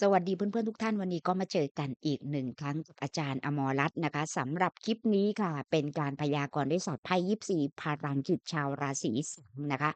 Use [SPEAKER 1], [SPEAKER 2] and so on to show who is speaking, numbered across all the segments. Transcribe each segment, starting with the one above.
[SPEAKER 1] สวัสดีเพื่อนๆทุกท่านวันนี้ก็มาเจอกันอีกหนึ่งครั้งกับอาจารย์อมรรัตน์นะคะสำหรับคลิปนี้ค่ะ เป็นการพยากรณ์ด้วยสอดไพ่ยิปซีพลังจิตชาวราศีสิงห์นะคะ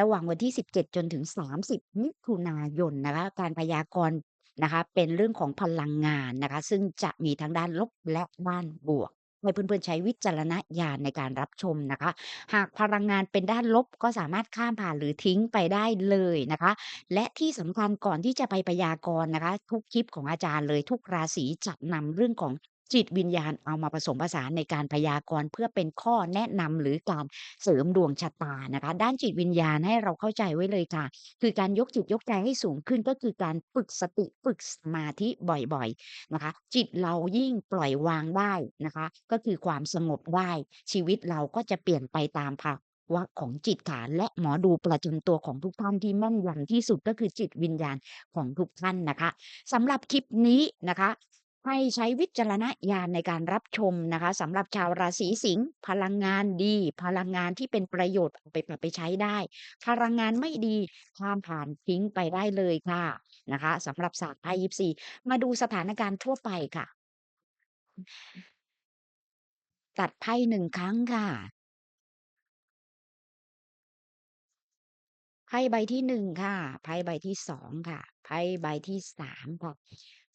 [SPEAKER 1] ระหว่างวันที่ 17 จนถึง 30 มิถุนายนนะคะการพยากรณ์นะคะเป็นเรื่องของพลังงานนะคะ ซึ่งจะมีทั้งด้านลบและด้านบวก ให้เพื่อนๆใช้วิจารณญาณในการรับชมนะคะ หากพลังงานเป็นด้านลบก็สามารถข้ามผ่านหรือทิ้งไปได้เลยนะคะ และที่สำคัญก่อนที่จะไปพยากรณ์นะคะ ทุกคลิปของอาจารย์เลยทุกราศีจะนำเรื่องของ จิตวิญญาณเอามาผสมผสานในการพยากรณ์เพื่อเป็นข้อแนะนำหรือการเสริมดวงชะตานะคะ ด้านจิตวิญญาณให้เราเข้าใจไว้เลยค่ะ คือการยกจิตยกใจให้สูงขึ้นก็คือการฝึกสติฝึกสมาธิบ่อยๆนะคะ จิตเรายิ่งปล่อยวางได้นะคะ ก็คือความสงบได้ชีวิตเราก็จะเปลี่ยนไปตามภาวะของจิตค่ะและหมอดูประจำตัวของทุกท่านที่แม่นยำที่สุดก็คือจิตวิญญาณของทุกท่านนะคะสำหรับคลิปนี้นะคะ ให้ใช้วิจารณญาณในการรับชมนะคะสำหรับชาวราศีสิงห์พลังงานดี พลังงานที่เป็นประโยชน์เอาไปปรับไปใช้ได้ พลังงานไม่ดีข้ามผ่านทิ้งไปได้เลยค่ะนะคะสำหรับศาสตร์ไพ่ยิปซีมาดูสถานการณ์ทั่วไปค่ะ ตัดไพ่หนึ่งครั้งค่ะไพ่ใบที่1ค่ะไพ่ใบที่2ค่ะไพ่ใบที่3ค่ะ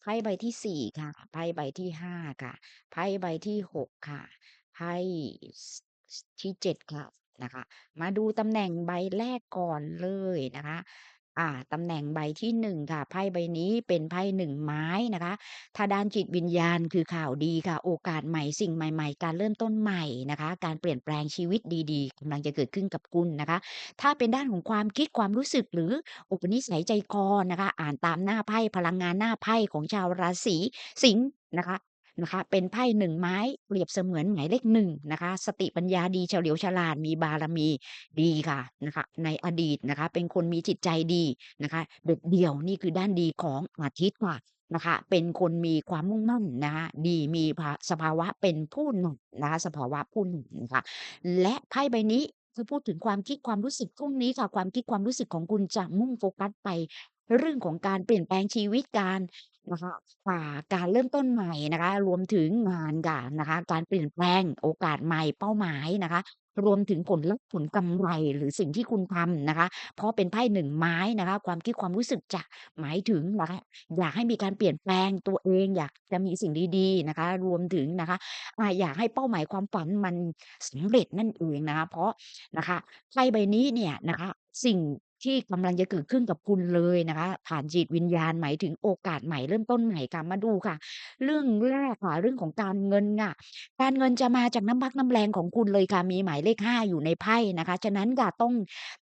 [SPEAKER 1] ไพ่ใบที่สี่ค่ะ ไพ่ใบที่ห้าค่ะ ไพ่ใบที่หกค่ะ ไพ่ที่เจ็ดค่ะนะคะ มาดูตำแหน่งใบแรกก่อนเลยนะคะ อ่าตำแหน่งใบที่1ค่ะ ไพ่ใบนี้เป็นไพ่1ไม้นะคะถ้าด้านจิตวิญญาณคือข่าวดีค่ะ โอกาสใหม่สิ่งใหม่ ๆ การเริ่มต้นใหม่นะคะ การเปลี่ยนแปลงชีวิตดีๆกำลังจะเกิดขึ้นกับคุณนะคะ ถ้าเป็นด้านของความคิดความรู้สึกหรืออุปนิสัยใจคอนะคะ อ่านตามหน้าไพ่พลังงานหน้าไพ่ของชาวราศีสิงห์นะคะ นะคะเป็นไพ่หนึ่งไม้เปรียบเสมือนหมายเลขหนึ่งนะคะ สติปัญญาดีเฉลียวฉลาดมีบารมีดีค่ะนะคะในอดีตนะคะ เป็นคนมีจิตใจดีนะคะเด็ดเดี่ยวนี่คือด้านดีของอาทิตย์ค่ะนะคะเป็นคนมีความมุ่งมั่นนะคะดีมีสภาวะเป็นผู้นำนะคะสภาวะผู้นำนะคะและไพ่ใบนี้คือพูดถึงความคิดความรู้สึกพรุ่งนี้ค่ะความคิดความรู้สึกของคุณจะมุ่งโฟกัสไป เรื่องของการเปลี่ยนแปลงชีวิตการนะคะอ่าการเริ่มต้นใหม่นะคะ รวมถึงงานค่ะนะคะ การเปลี่ยนแปลงโอกาสใหม่เป้าหมายนะคะ รวมถึงผลลัพธ์ผลกำไรหรือสิ่งที่คุณทำนะคะ เพราะเป็นไพ่หนึ่งไม้นะคะ ความคิดความรู้สึกจะหมายถึงนะคะอยากให้มีการเปลี่ยนแปลงตัวเองอยากจะมีสิ่งดีๆนะคะ รวมถึงนะคะอ่าอยากให้เป้าหมายความฝันมันสำเร็จนั่นเองนะคะ เพราะนะคะไพ่ใบนี้เนี่ยนะคะ สิ่ง ที่กำลังจะเกิดขึ้นกับคุณเลยนะคะ ผ่านจิตวิญญาณหมายถึงโอกาสใหม่เริ่มต้นใหม่ค่ะมาดูค่ะ เรื่องแรกค่ะเรื่องของการเงินค่ะ การเงินจะมาจากน้ำพักน้ำแรงของคุณเลยค่ะมีหมายเลข5อยู่ในไพ่นะคะ ฉะนั้นค่ะต้อง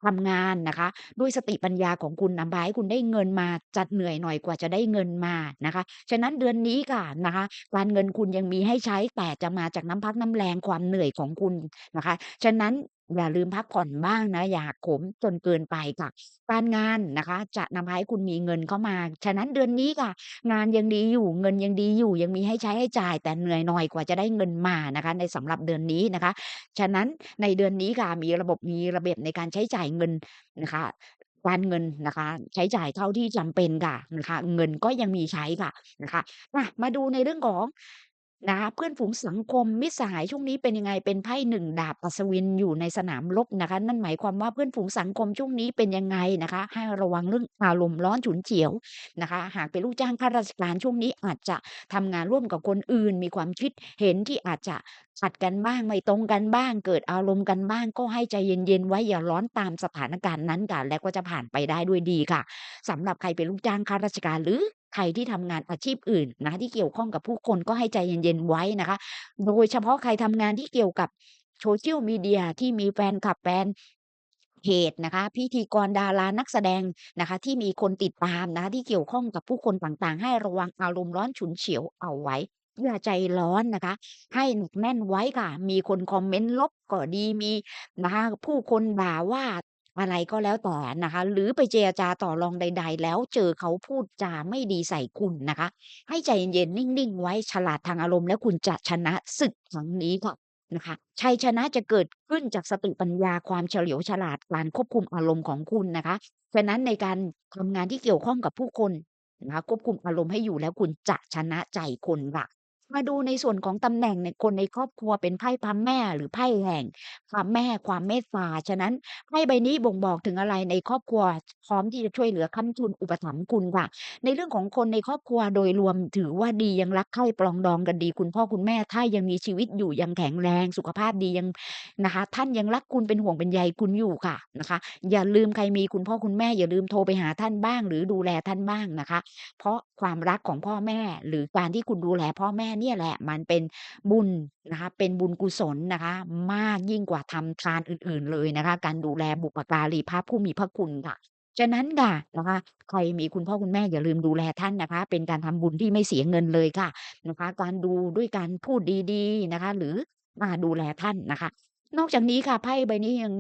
[SPEAKER 1] ทำงานนะคะ ด้วยสติปัญญาของคุณนำพาให้คุณได้เงินมาจะเหนื่อยหน่อยกว่าจะได้เงินมานะคะ ฉะนั้นเดือนนี้ค่ะนะคะ การเงินคุณยังมีให้ใช้แต่จะมาจากน้ำพักน้ำแรงความเหนื่อยของคุณนะคะ ฉะนั้น อย่าลืมพักผ่อนบ้างนะ อย่าหักโหมจนเกินไปค่ะ การงานนะคะ จะนำพาให้คุณมีเงินเข้ามา ฉะนั้นเดือนนี้ค่ะ งานยังดีอยู่ เงินยังดีอยู่ ยังมีให้ใช้ให้จ่าย แต่เหนื่อยหน่อยกว่าจะได้เงินมานะคะ ในสำหรับเดือนนี้นะคะ ฉะนั้นในเดือนนี้ค่ะมีระบบมีระเบียบในการใช้จ่ายเงินนะคะ การเงินนะคะ ใช้จ่ายเท่าที่จำเป็นค่ะนะคะ เงินก็ยังมีใช้ค่ะนะคะอะมาดูในเรื่องของ นะคะเพื่อนฝูงสังคมมิตรสหายช่วงนี้เป็นยังไงเป็นไพ่หนึ่งดาบอัศวินอยู่ในสนามรบนะคะ นั่นหมายความว่าเพื่อนฝูงสังคมช่วงนี้เป็นยังไงนะคะ ให้ระวังเรื่องอารมณ์ร้อนฉุนเฉียวนะคะ หากเป็นลูกจ้างข้าราชการช่วงนี้อาจจะทำงานร่วมกับคนอื่น มีความคิดเห็นที่อาจจะขัดกันบ้างไม่ตรงกันบ้าง เกิดอารมณ์กันบ้าง ก็ให้ใจเย็นๆไว้อย่าร้อนตามสถานการณ์นั้นค่ะแล้วก็จะผ่านไปได้ด้วยดีค่ะสำหรับใครเป็นลูกจ้างข้าราชการหรือใครที่ทำงานอาชีพอื่นนะคะที่เกี่ยวข้องกับผู้คนก็ให้ใจเย็นๆไว้นะคะ โดยเฉพาะใครทำงานที่เกี่ยวกับ Social Media ที่มีแฟนคลับแฟนเพจนะคะ พิธีกรดารานักแสดงนะคะ ที่มีคนติดตามนะคะที่เกี่ยวข้องกับผู้คนต่างๆ ให้ระวังอารมณ์ร้อนฉุนเฉียวเอาไว้อย่าใจร้อนนะคะ ให้หนักแน่นไว้ค่ะ มีคนคอมเมนต์ลบก็ดีมีนะคะผู้คนด่าว่า อะไรก็แล้วแต่นะคะ หรือไปเจรจาต่อรองใด ๆ แล้วเจอเขาพูดจาไม่ดีใส่คุณนะคะ ให้ใจเย็นๆนิ่งๆ ไว้ฉลาดทางอารมณ์ แล้วคุณจะชนะศึกครั้งนี้ค่ะนะคะชัยชนะจะเกิดขึ้นจากสติปัญญาความเฉลียวฉลาดการควบคุมอารมณ์ของคุณนะคะฉะนั้นในการทำงานที่เกี่ยวข้องกับผู้คนนะคะควบคุมอารมณ์ให้อยู่แล้วคุณจะชนะใจคนค่ะ มาดูในส่วนของตำแหน่งในคนในครอบครัวเป็นไพ่พระแม่ หรือไพ่แห่งความแม่ ความเมตตา ฉะนั้นไพ่ใบนี้บ่งบอกถึงอะไรในครอบครัว พร้อมที่จะช่วยเหลือค้ำจุนอุปถัมภ์คุณค่ะ ในเรื่องของคนในครอบครัวโดยรวมถือว่าดี ยังรักใคร่ปรองดองกันดี คุณพ่อคุณแม่ ถ้ายังมีชีวิตอยู่ ยังแข็งแรง สุขภาพดี ยัง นะคะ ท่านยังรักคุณ เป็นห่วงเป็นใยคุณอยู่ค่ะนะคะ อย่าลืมใครมีคุณพ่อคุณแม่ อย่าลืมโทรไปหาท่านบ้าง หรือดูแลท่านบ้างนะคะ เพราะความรักของพ่อแม่ หรือการที่คุณดูแลพ่อแม่เนี่ยแหละมันเป็นบุญนะคะเป็นบุญกุศลนะคะ มากยิ่งกว่าทำทานอื่นๆเลยนะคะ การดูแลบุปการีพระผู้มีพระคุณค่ะฉะนั้นค่ะนะคะใครมีคุณพ่อคุณแม่อย่าลืมดูแลท่านนะคะ เป็นการทำบุญที่ไม่เสียเงินเลยค่ะนะคะ การดูด้วยการพูดดีๆนะคะ หรือมาดูแลท่านนะคะ นอกจากนี้ค่ะไพ่ใบนี้ยัง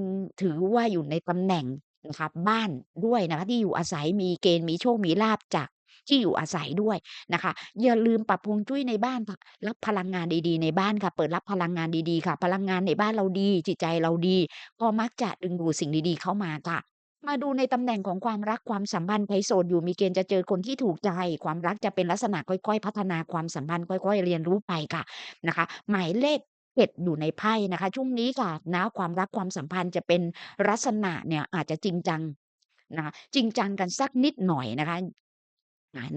[SPEAKER 1] ถือว่าอยู่ในตำแหน่งนะคะบ้านด้วยนะคะที่อยู่อาศัยมีเกณฑ์มีโชคมีลาภจาก ที่อยู่อาศัยด้วยนะคะ อย่าลืมปรับฮวงจุ้ยในบ้านรับพลังงานดีๆ ในบ้านค่ะ เปิดรับพลังงานดีๆค่ะ พลังงานในบ้านเราดี จิตใจเราดี ก็มักจะดึงดูดสิ่งดีๆ เข้ามาค่ะมาดูในตำแหน่งของความรักความสัมพันธ์ใครโสดอยู่มีเกณฑ์จะเจอคนที่ถูกใจ ความรักจะเป็นลักษณะค่อย ๆ พัฒนาความสัมพันธ์ค่อย ๆ เรียนรู้ไปค่ะนะคะ หมายเลข7อยู่ในไพ่นะคะ ช่วงนี้ค่ะนะความรักความสัมพันธ์จะเป็นลักษณะเนี่ยอาจจะจริงจังนะคะจริงจังกันสักนิดหน่อยนะคะ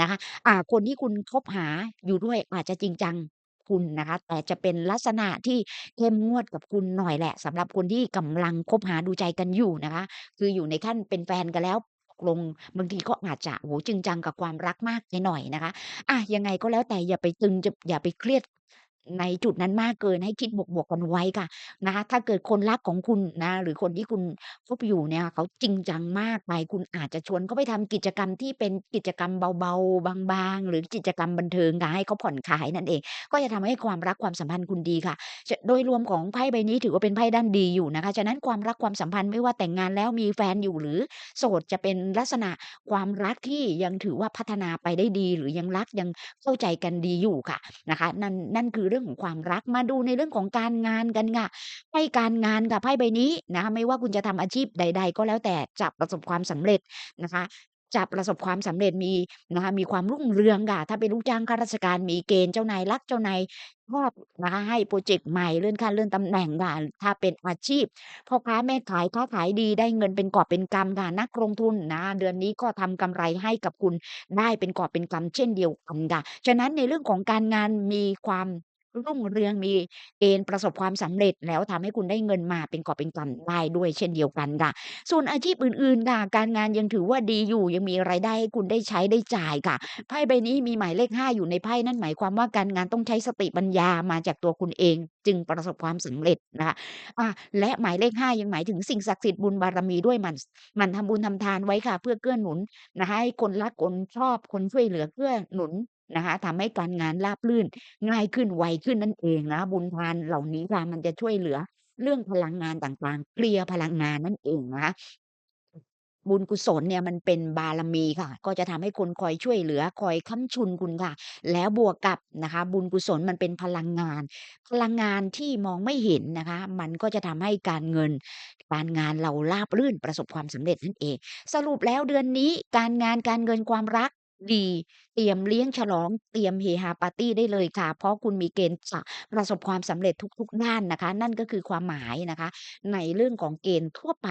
[SPEAKER 1] นะคะอ่าคนที่คุณคบหาอยู่ด้วยอาจจะจริงจังคุณนะคะ แต่จะเป็นลักษณะที่เข้มงวดกับคุณหน่อยแหละสำหรับคนที่กำลังคบหาดูใจกันอยู่นะคะ คืออยู่ในขั้นเป็นแฟนกันแล้วตกลงบางทีก็อาจจะโอ้โหจริงจังกับความรักมากไปหน่อยนะคะ อะยังไงก็แล้วแต่อย่าไปตึงจะอย่าไปเครียด ในจุดนั้นมากเกิน ให้คิดบวก ๆ กันไว้ค่ะนะคะ ถ้าเกิดคนรักของคุณนะ หรือคนที่คุณคบอยู่เนี่ย เขาจริงจังมากไป คุณอาจจะชวนเขาไปทำกิจกรรมที่เป็นกิจกรรมเบา ๆ บาง ๆ หรือกิจกรรมบันเทิงค่ะ ให้เขาผ่อนคลายนั่นเอง ก็จะทำให้ความรักความสัมพันธ์คุณดีค่ะ จะ โดยรวมของไพ่ใบนี้ถือว่าเป็นไพ่ด้านดีอยู่นะคะ ฉะนั้นความรักความสัมพันธ์ ไม่ว่าแต่งงานแล้ว มีแฟนอยู่ หรือโสด จะเป็นลักษณะความรักที่ยังถือว่าพัฒนาไปได้ดี หรือยังรัก ยังเข้าใจกันดีอยู่ค่ะนะคะ นั่น นั่นคือเรื่องของความรัก มาดูในเรื่องของการงานกันค่ะไพ่การงานค่ะไพ่ใบนี้นะคะไม่ว่าคุณจะทำอาชีพใด ๆ ก็แล้วแต่จะประสบความสำเร็จนะคะจะประสบความสำเร็จมีนะคะมีความรุ่งเรืองค่ะถ้าเป็นลูกจ้างข้าราชการมีเกณฑ์เจ้านายรักเจ้านายชอบนะคะให้พรเจกต์ใหม่เลื่อนขั้นเลื่อนตำแหน่งค่ะถ้าเป็นอาชีพพ่อค้าแม่ขายค้าขายดีได้เงินเป็นกอบเป็นกำค่ะนักลงทุนนะเดือนนี้ก็ทำกำไรให้กับคุณได้เป็นกอบเป็นกำเช่นเดียวกันค่ะฉะนั้นในเรื่องของการงานมีความ รุ่งเรือง มีเกณฑ์ประสบความสำเร็จ แล้วทำให้คุณได้เงินมาเป็นกอบเป็นกำได้ด้วยเช่นเดียวกันค่ะ ส่วนอาชีพอื่น ๆ ค่ะ การงานยังถือว่าดีอยู่ ยังมีรายได้ให้คุณได้ใช้ได้จ่ายค่ะ ไพ่ใบนี้มีหมายเลข 5 อยู่ในไพ่ นั่นหมายความว่า การงานต้องใช้สติปัญญามาจากตัวคุณเอง จึงประสบความสำเร็จนะคะ อา และหมายเลข 5 ยังหมายถึงสิ่งศักดิ์สิทธิ์บุญบารมีด้วย หมั่น หมั่นทำบุญทำทานไว้ค่ะ เพื่อเกื้อหนุนนะคะ ให้คนรัก คนชอบ คนช่วยเหลือ เกื้อหนุน นะคะทำให้การงานราบรื่นง่ายขึ้นไวขึ้นนั่นเองนะ บุญทานเหล่านี้ค่ะมันจะช่วยเหลือเรื่องพลังงานต่างๆ เคลียร์พลังงานนั่นเองนะคะบุญกุศลเนี่ยมันเป็นบารมีค่ะ ก็จะทำให้คนคอยช่วยเหลือคอยค้ำชุนคุณค่ะ แล้วบวกกับนะคะ บุญกุศลมันเป็นพลังงาน พลังงานที่มองไม่เห็นนะคะ มันก็จะทำให้การเงิน การงานเราราบรื่นประสบความสำเร็จนั่นเอง สรุปแล้วเดือนนี้การงานการเงินความรัก ดี เตรียมเลี้ยงฉลอง เตรียมเฮฮาปาร์ตีได้เลยค่ะ เพราะคุณมีเกณฑ์จะประสบความสำเร็จทุก ๆ ด้านนะคะ นั่นก็คือความหมายนะคะ ในเรื่องของเกณฑ์ทั่วไป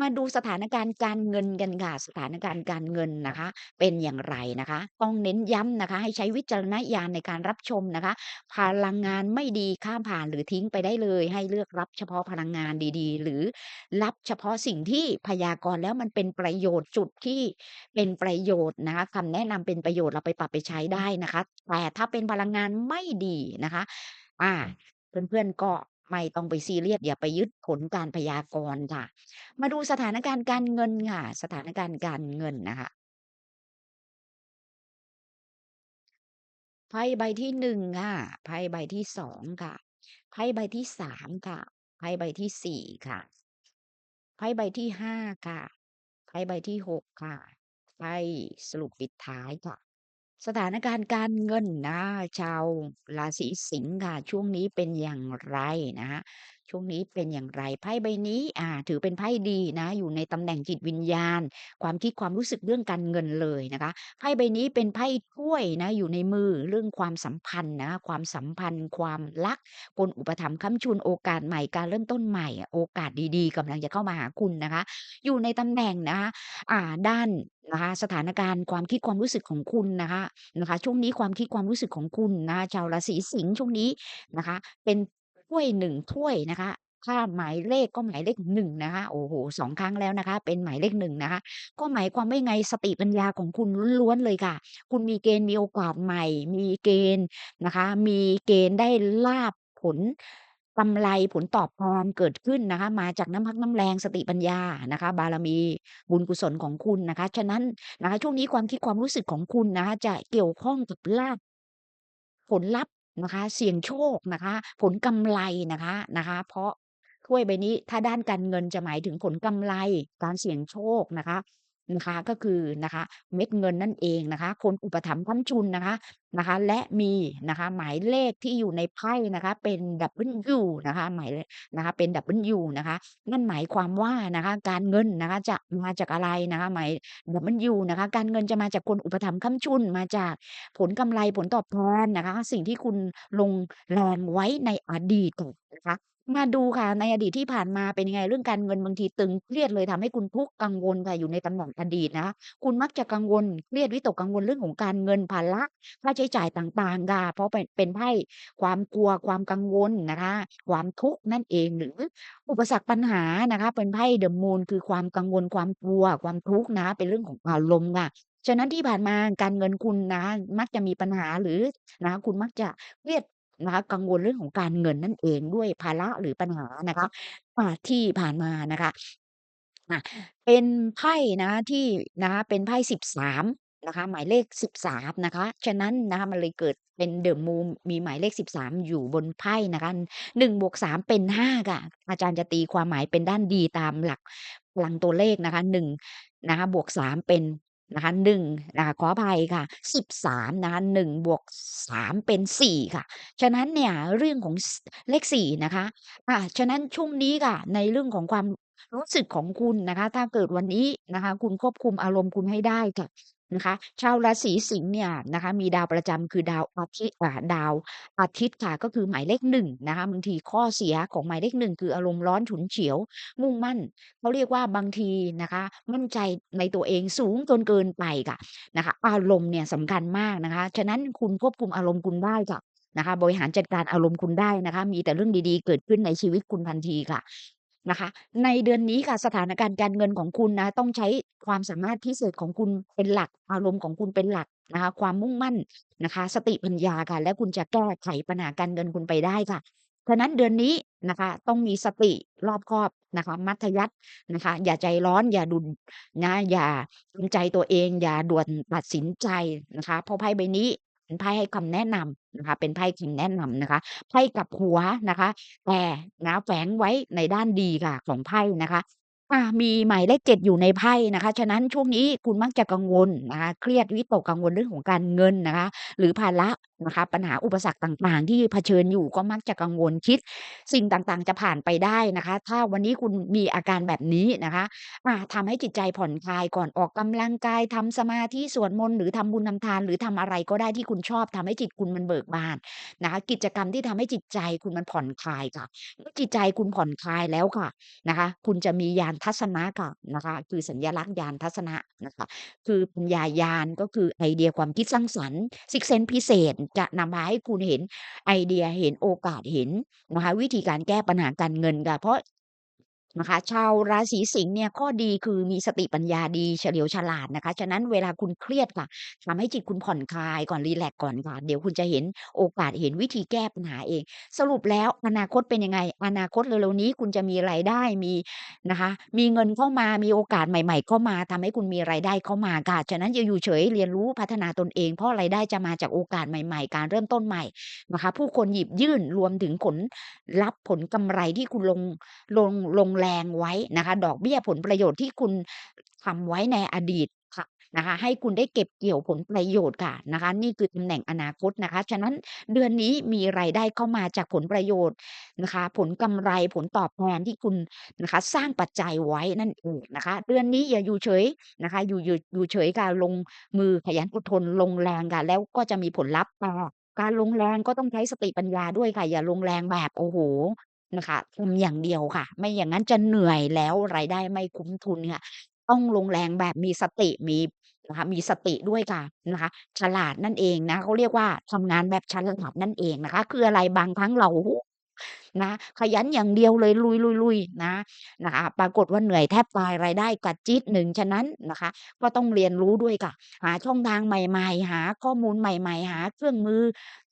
[SPEAKER 1] มาดูสถานการณ์การเงินกันค่ะ สถานการณ์การเงินนะคะ เป็นอย่างไรนะคะ ต้องเน้นย้ำนะคะ ให้ใช้วิจารณญาณในการรับชมนะคะ พลังงานไม่ดีข้ามผ่านหรือทิ้งไปได้เลย ให้เลือกรับเฉพาะพลังงานดีๆ หรือรับเฉพาะสิ่งที่พยากรณ์แล้วมันเป็นประโยชน์จุดที่เป็นประโยชน์นะคะคำแนะนำเป็นประโยชน์เราไปปรับไปใช้ได้นะคะ แต่ถ้าเป็นพลังงานไม่ดีนะคะอาเพื่อนๆก็ไม่ต้องไปซีเรียสอย่าไปยึดผลการพยากรณ์ค่ะ มาดูสถานการณ์การเงินค่ะ สถานการณ์การเงินนะคะไพ่ใบที่1ค่ะไพ่ใบที่2ค่ะไพ่ใบที่3ค่ะไพ่ใบที่4ค่ะไพ่ใบที่5ค่ะไพ่ใบที่6ค่ะ ไพ่สรุปปิดท้ายค่ะ สถานการณ์การเงินนะ ชาวราศีสิงค์ค่ะ ช่วงนี้เป็นอย่างไรนะช่วงนี้เป็นอย่างไร?ไพ่ใบนี้อ่า ถือเป็นไพ่ดีนะ อยู่ในตำแหน่งจิตวิญญาณ ความคิดความรู้สึกเรื่องการเงินเลยนะคะไพ่ใบนี้เป็นไพ่ถ้วยนะ อยู่ในมือเรื่องความสัมพันธ์นะ ความสัมพันธ์ ความรักคนอุปถัมภ์ค้ำชูนโอกาสใหม่การเริ่มต้นใหม่ โอกาสดีๆกำลังจะเข้ามาหาคุณนะคะ อยู่ในตำแหน่งนะคะอ่าด้านนะคะสถานการณ์ความคิดความรู้สึกของคุณนะคะนะคะ ช่วงนี้ความคิดความรู้สึกของคุณนะชาวราศีสิงห์ช่วงนี้นะคะ เป็น ถ้วย1ถ้วยนะคะถ้าหมายเลขก็หมายเลข1นะคะโอ้โฮ2ครั้งแล้วนะคะ เป็นหมายเลข1นะคะ ก็หมายความว่าไงสติปัญญาของคุณล้วนๆเลยค่ะ คุณมีเกณฑ์มีโอกาสใหม่ มีเกณฑ์นะคะ มีเกณฑ์ได้ลาภผลกำไรผลตอบแทนเกิดขึ้นนะคะ มาจากน้ำพักน้ำแรงสติปัญญานะคะ บารมีบุญกุศลของคุณนะคะ ฉะนั้นนะคะช่วงนี้ความคิดความรู้สึกของคุณนะคะ จะเกี่ยวข้องกับลาภผลลัพธ์ นะคะ เสี่ยงโชคนะคะ ผลกำไรนะคะนะคะ เพราะถ้วยใบนี้ถ้าด้านการเงินจะหมายถึงผลกำไรการเสี่ยงโชคนะคะ นะคะก็คือนะคะเม็ดเงินนั่นเองนะคะ คนอุปถัมภ์ค้ำจุนนะคะนะคะ และมีนะคะหมายเลขที่อยู่ในไพ่นะคะ เป็น W นะคะหมายเลขนะคะเป็น W นะคะนั่นหมายความว่านะคะการเงินนะคะจะมาจากอะไรนะคะหมาย W นะคะการเงินจะมาจากคนอุปถัมภ์ค้ำจุนมาจากผลกำไรผลตอบแทนนะคะ สิ่งที่คุณลงแรงไว้ในอดีตนะคะ มาดูค่ะ ในอดีตที่ผ่านมาเป็นยังไง เรื่องการเงินบางทีตึงเครียดเลย ทำให้คุณทุกข์กังวลค่ะ อยู่ในตำแหน่งอดีตนะคะ คุณมักจะกังวล เครียด วิตกกังวลเรื่องของการเงิน ภาระค่าใช้จ่ายต่าง ๆ ค่ะ เพราะเป็น เป็นไพ่ความกลัว ความกังวลนะคะ ความทุกข์นั่นเอง หรืออุปสรรคปัญหานะคะ เป็นไพ่ The Moon คือความกังวล ความกลัว ความทุกข์นะ เป็นเรื่องของอารมณ์ค่ะ ฉะนั้นที่ผ่านมาการเงินคุณนะคะ มักจะมีปัญหา หรือนะคะ คุณมักจะเครียด นะคะ กังวลเรื่องของการเงินนั่นเอง ด้วยภาระหรือปัญหานะคะ อ่า ที่ผ่านมานะคะ อ่า เป็นไพ่นะคะที่นะคะ เป็นไพ่ 13 นะคะ หมายเลข 13 นะคะ ฉะนั้นนะคะ มันเลยเกิดเป็น The Moon มีหมายเลข 13 อยู่บนไพ่นะคะ 1+3 เป็น 5 ค่ะ อาจารย์จะตีความหมายเป็นด้านดีตามหลักพลังตัวเลขนะคะ 1 นะคะ +3 เป็น นะคะหนึ่งนะคะขออภัยค่ะสิบสามนะคะหนึ่งบวกสามเป็นสี่ค่ะ ฉะนั้นเนี่ยเรื่องของเลขสี่นะคะอ่าฉะนั้นช่วงนี้ค่ะ ในเรื่องของความรู้สึกของคุณนะคะ ถ้าเกิดวันนี้นะคะ คุณควบคุมอารมณ์คุณให้ได้ค่ะ นะคะชาวราศีสิงห์เนี่ยนะคะมีดาวประจำคือดาวอาทิตย์อ่าดาวอาทิตย์ค่ะก็คือหมายเลข1นะคะบางทีข้อเสียของหมายเลข1คืออารมณ์ร้อนฉุนเฉียว มุ่งมั่นเขาเรียกว่าบางทีนะคะ มั่นใจในตัวเองสูงจนเกินไปค่ะนะคะอารมณ์เนี่ยสำคัญมากนะคะ ฉะนั้นคุณควบคุมอารมณ์คุณได้ค่ะนะคะบริหารจัดการอารมณ์คุณได้นะคะ มีแต่เรื่องดีๆ เกิดขึ้นในชีวิตคุณทันทีค่ะ นะคะ ในเดือนนี้ค่ะสถานการณ์การเงินของคุณนะต้องใช้ความสามารถพิเศษของคุณเป็นหลัก อารมณ์ของคุณเป็นหลักนะคะ ความมุ่งมั่นนะคะ สติปัญญาค่ะ และคุณจะแก้ไขปัญหาการเงินคุณไปได้ค่ะฉะนั้นเดือนนี้นะคะ ต้องมีสติรอบคอบนะคะ มัธยัสถ์นะคะ อย่าใจร้อนอย่าด่วนนะอย่าเกรงใจตัวเอง อย่าด่วนตัดสินใจนะคะเพราะไพ่ใบนี้ เป็นไพ่ให้คำแนะนำนะคะ เป็นไพ่คำแนะนำนะคะ ไพ่กับหัวนะคะ แต่นะแฝงไว้ในด้านดีค่ะของไพ่นะคะมีหมายเลขเจ็ดอยู่ในไพ่นะคะ ฉะนั้นช่วงนี้คุณมักจะกังวลนะคะ เครียดวิตกกังวลเรื่องของการเงินนะคะ หรือภาระ นะคะปัญหาอุปสรรคต่างๆ ที่เผชิญอยู่ก็มักจะกังวลคิด สิ่งต่างๆจะผ่านไปได้นะคะ ถ้าวันนี้คุณมีอาการแบบนี้นะคะอ่าทำให้จิตใจผ่อนคลายก่อนออกกำลังกายทำสมาธิสวดมนต์หรือทำบุญทำทาน หรือทำอะไรก็ได้ที่คุณชอบทำให้จิตคุณมันเบิกบานนะคะ กิจกรรมที่ทำให้จิตใจคุณมันผ่อนคลายค่ะเมื่อจิตใจคุณผ่อนคลายแล้วค่ะนะคะ คุณจะมีญาณทัศนะค่ะนะคะ คือสัญลักษณ์ญาณทัศนะนะคะ คือปัญญาญาณก็คือไอเดียความคิดสร้างสรรค์ซิกเซนพิเศษจะนำมาให้คุณเห็นไอเดียเห็นโอกาสเห็นนะคะวิธีการแก้ปัญหาการเงินค่ะเพราะ นะคะ ชาวราศีสิงห์เนี่ยข้อดีคือมีสติปัญญาดีเฉลียวฉลาดนะคะ ฉะนั้นเวลาคุณเครียดค่ะทำให้จิตคุณผ่อนคลายก่อนรีแลกซ์ก่อนค่ะ เดี๋ยวคุณจะเห็นโอกาสเห็นวิธีแก้ปัญหาเอง สรุปแล้วอนาคตเป็นยังไง อนาคตเร็วๆนี้คุณจะมีรายได้มีนะคะ มีเงินเข้ามามีโอกาสใหม่ ๆ เข้ามาทำให้คุณมีรายได้เข้ามาค่ะฉะนั้นอย่าอยู่เฉยเรียนรู้พัฒนาตนเอง เพราะรายได้จะมาจากโอกาสใหม่ ๆ การเริ่มต้นใหม่นะคะ ผู้คนหยิบยื่นรวมถึงผลลัพธ์ผลกำไรที่คุณลงลงลงแรงไว้นะคะ ดอกเบี้ยผลประโยชน์ที่คุณทำไว้ในอดีตค่ะนะคะ ให้คุณได้เก็บเกี่ยวผลประโยชน์ค่ะนะคะ นี่คือตำแหน่งอนาคตนะคะ ฉะนั้นเดือนนี้มีรายได้เข้ามาจากผลประโยชน์นะคะ ผลกำไรผลตอบแทนที่คุณนะคะ สร้างปัจจัยไว้นั่นเองนะคะ เดือนนี้อย่าอยู่เฉยนะคะ อยู่อยู่อยู่เฉยค่ะลงมือขยันอดทนลงแรงค่ะแล้วก็จะมีผลลัพธ์ต่การลงแรงก็ต้องใช้สติปัญญาด้วยค่ะ อย่าลงแรงแบบโอ้โฮ นะคะทำอย่างเดียวค่ะ ไม่อย่างนั้นจะเหนื่อยแล้วรายได้ไม่คุ้มทุนค่ะ ต้องลงแรงแบบมีสติมีนะคะมีสติด้วยค่ะนะคะ ฉลาดนั่นเองนะเขาเรียกว่าทำงานแบบฉลาดนั่นเองนะคะ คืออะไรบางครั้งเรา นะ ขยันอย่างเดียวเลยลุยๆๆนะนะคะปรากฏว่าเหนื่อยแทบตายรายได้กระจี๊ดหนึ่งฉะนั้นนะคะ ก็ต้องเรียนรู้ด้วยค่ะหาช่องทางใหม่ ๆ หาข้อมูลใหม่ ๆ หาเครื่องมือ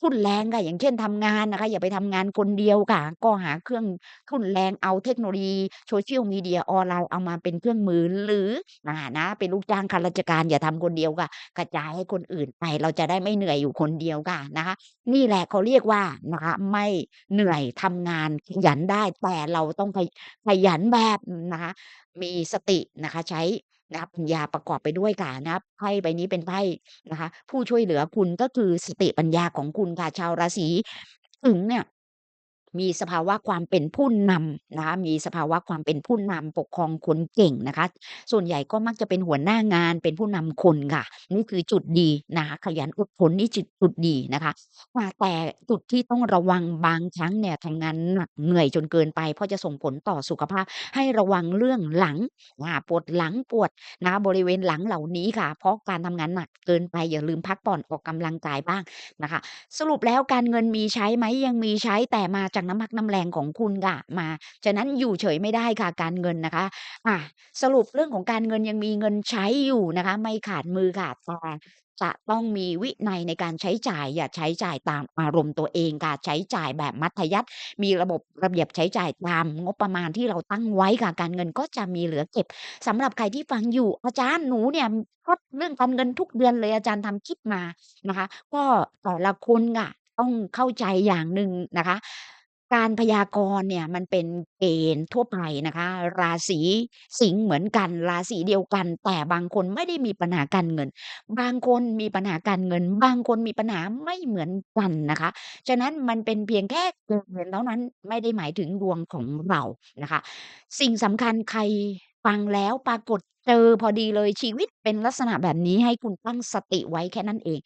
[SPEAKER 1] ทุ่นแรงค่ะอย่างเช่นทำงานนะคะ อย่าไปทำงานคนเดียวค่ะ ก็หาเครื่องทุ่นแรงเอาเทคโนโลยี Social Media ออนไลน์เอามาเป็นเครื่องมือหรืออ่านะเป็นลูกจ้างข้าราชการอย่าทำคนเดียวค่ะ กระจายให้คนอื่นไปเราจะได้ไม่เหนื่อยอยู่คนเดียวค่ะนะคะ นี่แหละเขาเรียกว่านะคะไม่เหนื่อยทำงานขยันได้แต่เราต้องขยันแบบนะคะมีสตินะคะใช้นะคะปัญญาประกอบไปด้วยค่ะนะไพ่ใบนี้เป็นไพ่นะคะ ผู้ช่วยเหลือคุณก็คือสติปัญญาของคุณค่ะชาวราศีถึงเนี่ย มีสภาวะความเป็นผู้นำนะคะมีสภาวะความเป็นผู้นำปกครองคนเก่งนะคะ ส่วนใหญ่ก็มักจะเป็นหัวหน้างานเป็นผู้นำคนค่ะ นี่คือจุดดีนะคะขยันอดทนนี่จุดจุดดีนะคะแต่จุดที่ต้องระวังบางครั้งเนี่ยทำงานหนักเหนื่อยจนเกินไป เพราะจะส่งผลต่อสุขภาพ ให้ระวังเรื่องหลังปวดหลังปวดนะคะบริเวณหลังเหล่านี้ค่ะ เพราะการทำงานหนักเกินไปอย่าลืมพักผ่อนออกกำลังกายบ้างนะคะ สรุปแล้วการเงินมีใช้ไหม?ยังมีใช้แต่มาจากน้ำพักน้ำแรงของคุณค่ะมา ฉะนั้นอยู่เฉยไม่ได้ค่ะการเงินนะคะอ่าสรุปเรื่องของการเงินยังมีเงินใช้อยู่นะคะ ไม่ขาดมือค่ะแต่จะต้องมีวินัยในการใช้จ่ายอย่าใช้จ่ายตามอารมณ์ตัวเองค่ะใช้จ่ายแบบมัธยัสถ์มีระบบระเบียบใช้จ่ายตามงบประมาณที่เราตั้งไว้ค่ะการเงินก็จะมีเหลือเก็บสำหรับใครที่ฟังอยู่"อาจารย์หนูเนี่ยก็เรื่องการเงินทุกเดือนเลยอาจารย์ทำคลิปมา"นะคะ ก็แต่ละคนน่ะต้องเข้าใจอย่างหนึ่งนะคะ การพยากรณ์เนี่ยมันเป็นเกณฑ์ทั่วไปนะคะ ราศีสิงห์เหมือนกัน ราศีเดียวกัน แต่บางคนไม่ได้มีปัญหาการเงิน บางคนมีปัญหาการเงิน บางคนมีปัญหาไม่เหมือนกันนะคะ ฉะนั้นมันเป็นเพียงแค่เกณฑ์เท่านั้นไม่ได้หมายถึงดวงของเรานะคะ สิ่งสำคัญใครฟังแล้วปรากฏเจอพอดีเลยชีวิตเป็นลักษณะแบบนี้ให้คุณตั้งสติไว้แค่นั้นเอง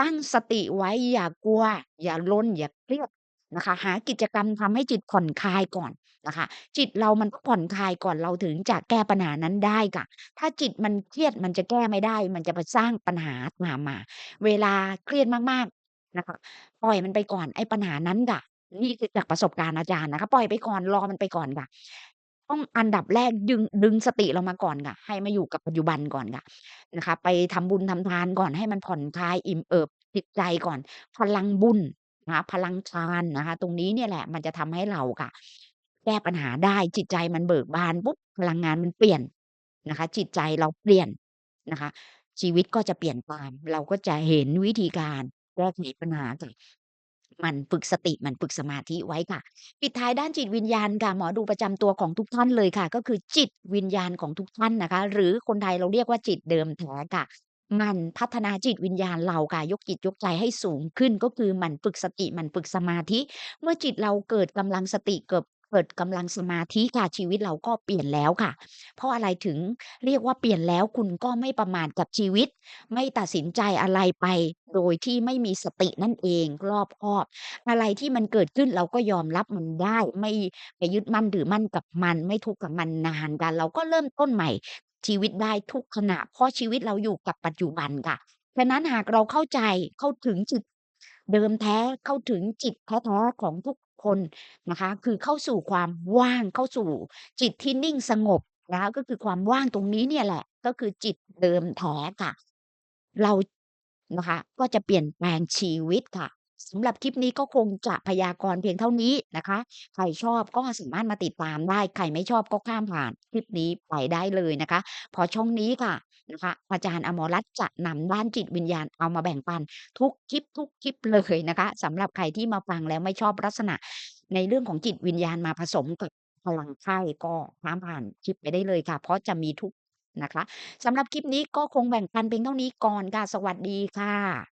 [SPEAKER 1] ตั้งสติไว้อย่ากลัว อย่าล้นอย่าเครียด นะคะ หากิจกรรมทำให้จิตผ่อนคลายก่อนนะคะ จิตเรามันต้องผ่อนคลายก่อนเราถึงจะแก้ปัญหานั้นได้ค่ะ ถ้าจิตมันเครียดมันจะแก้ไม่ได้ มันจะไปสร้างปัญหาตามมา เวลาเครียดมากๆนะคะ ปล่อยมันไปก่อนไอ้ปัญหานั้นค่ะ นี่คือจากประสบการณ์อาจารย์นะคะ ปล่อยไปก่อนรอมันไปก่อนค่ะ ต้องอันดับแรกดึงดึงสติเรามาก่อนค่ะ ให้มาอยู่กับปัจจุบันก่อนค่ะนะคะ ไปทำบุญทำทานก่อนให้มันผ่อนคลายอิ่มเอิบจิตใจก่อน พลังบุญ นะคะพลังทานนะคะ ตรงนี้เนี่ยแหละ มันจะทำให้เราค่ะ แก้ปัญหาได้จิตใจมันเบิกบานปุ๊บพลังงานมันเปลี่ยนนะคะ จิตใจเราเปลี่ยนนะคะ ชีวิตก็จะเปลี่ยนตาม เราก็จะเห็นวิธีการแก้ไขปัญหาค่มันฝึกสติมันฝึกสมาธิไว้ค่ะ ปิดท้ายด้านจิตวิญญาณค่ะหมอดูประจำตัวของทุกท่านเลยค่ะ ก็คือจิตวิญญาณของทุกท่านนะคะ หรือคนไทยเราเรียกว่าจิตเดิมแท้ค่ะ มันพัฒนาจิตวิญญาณเราค่ะ ยกจิตยกใจให้สูงขึ้น ก็คือหมั่นฝึกสติ หมั่นฝึกสมาธิ เมื่อจิตเราเกิดกำลังสติ เกิด เกิดกำลังสมาธิค่ะ ชีวิตเราก็เปลี่ยนแล้วค่ะ เพราะอะไรถึงเรียกว่าเปลี่ยนแล้ว คุณก็ไม่ประมาทกับชีวิต ไม่ตัดสินใจอะไรไป โดยที่ไม่มีสตินั่นเอง รอบคอบ อะไรที่มันเกิดขึ้นเราก็ยอมรับมันได้ ไม่ไปยึดมั่นถือมั่นกับมัน ไม่ทุกข์กับมันนานค่ะเราก็เริ่มต้นใหม่ ชีวิตได้ทุกขณะ เพราะชีวิตเราอยู่กับปัจจุบันค่ะ ฉะนั้นหากเราเข้าใจเข้าถึงจุดเดิมแท้เข้าถึงจิตแท้ๆของทุกคนนะคะ คือเข้าสู่ความว่างเข้าสู่จิตที่นิ่งสงบนะคะก็คือความว่างตรงนี้เนี่ยแหละ ก็คือจิตเดิมแท้ค่ะ เรานะคะ ก็จะเปลี่ยนแปลงชีวิตค่ะ สำหรับคลิปนี้ก็คงจะพยากรณ์เพียงเท่านี้นะคะ ใครชอบก็สามารถมาติดตามได้ ใครไม่ชอบก็ข้ามผ่านคลิปนี้ไปได้เลยนะคะเพราะช่องนี้ค่ะนะคะ อาจารย์อมรรัตน์จะนำด้านจิตวิญญาณเอามาแบ่งปันทุกคลิปทุกคลิปเลยนะคะสำหรับใครที่มาฟังแล้วไม่ชอบลักษณะ ในเรื่องของจิตวิญญาณมาผสมกับพลังไพ่ก็ข้ามผ่านคลิปไปได้เลยค่ะ เพราะจะมีทุกนะคะสำหรับคลิปนี้ก็คงแบ่งปันเพียงเท่านี้ก่อนค่ะสวัสดีค่ะ